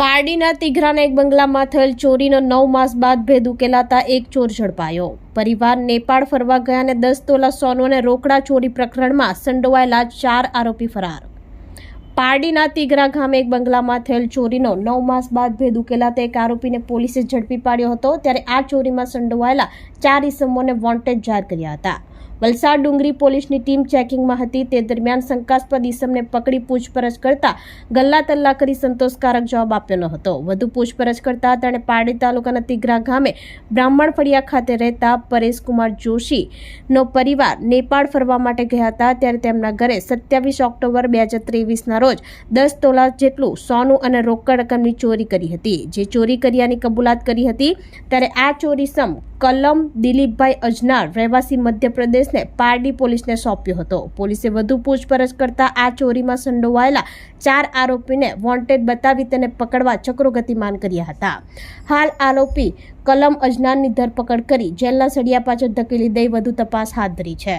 પારડીના તિઘરાના એક બંગલામાં થયેલ ચોરીનો નવ માસ બાદ ભેદ ઉકેલાતા એક ચોર ઝડપાયો. પરિવાર નેપાળ ફરવા ગયા અને દસ તોલા સોનું અને રોકડા ચોરી પ્રકરણમાં સંડોવાયેલા ચાર આરોપી ફરાર. પારડીના તિઘરા ગામે એક બંગલામાં થયેલ ચોરીનો નવ માસ બાદ ભેદ ઉકેલાતા એક આરોપીને પોલીસે ઝડપી પાડ્યો હતો, ત્યારે આ ચોરીમાં સંડોવાયેલા ચાર ઇસમોને વોન્ટેડ જાહેર કર્યા હતા. વલસાડ ડુંગરી પોલીસની ટીમ ચેકિંગમાં હતી. તે દરમિયાન શંકાસ્પદ ઇસમને પકડી પૂછપરછ કરતા ગલ્લા તલ્લા કરી સંતોષકારક જવાબ આપ્યો ન હતો. વધુ પૂછપરછ કરતા તેણે પારડી તાલુકાના તિઘરા ગામે બ્રાહ્મણ ફળિયા ખાતે રહેતા પરેશકુમાર જોશીનો પરિવાર નેપાળ ફરવા માટે ગયા હતા ત્યારે તેમના ઘરે સત્યાવીસ ઓક્ટોબર બે હજાર ત્રેવીસના રોજ દસ તોલા જેટલું સોનું અને રોકડ રકમની ચોરી કરી હતી. જે ચોરી કર્યાની કબૂલાત કરી હતી, ત્યારે આ ચોરી સમ કલમ દિલીપભાઈ અજનાર રહેવાસી મધ્યપ્રદેશને પારડી પોલીસને સોંપ્યો હતો. પોલીસે વધુ પૂછપરછ કરતા આ ચોરીમાં સંડોવાયેલા ચાર આરોપીને વોન્ટેડ બતાવી તેને પકડવા ચક્રો ગતિમાન કર્યા હતા. હાલ આરોપી કલમ અજનારની ધરપકડ કરી જેલના સળિયા પાછળ ધકેલી દઈ વધુ તપાસ હાથ ધરી છે.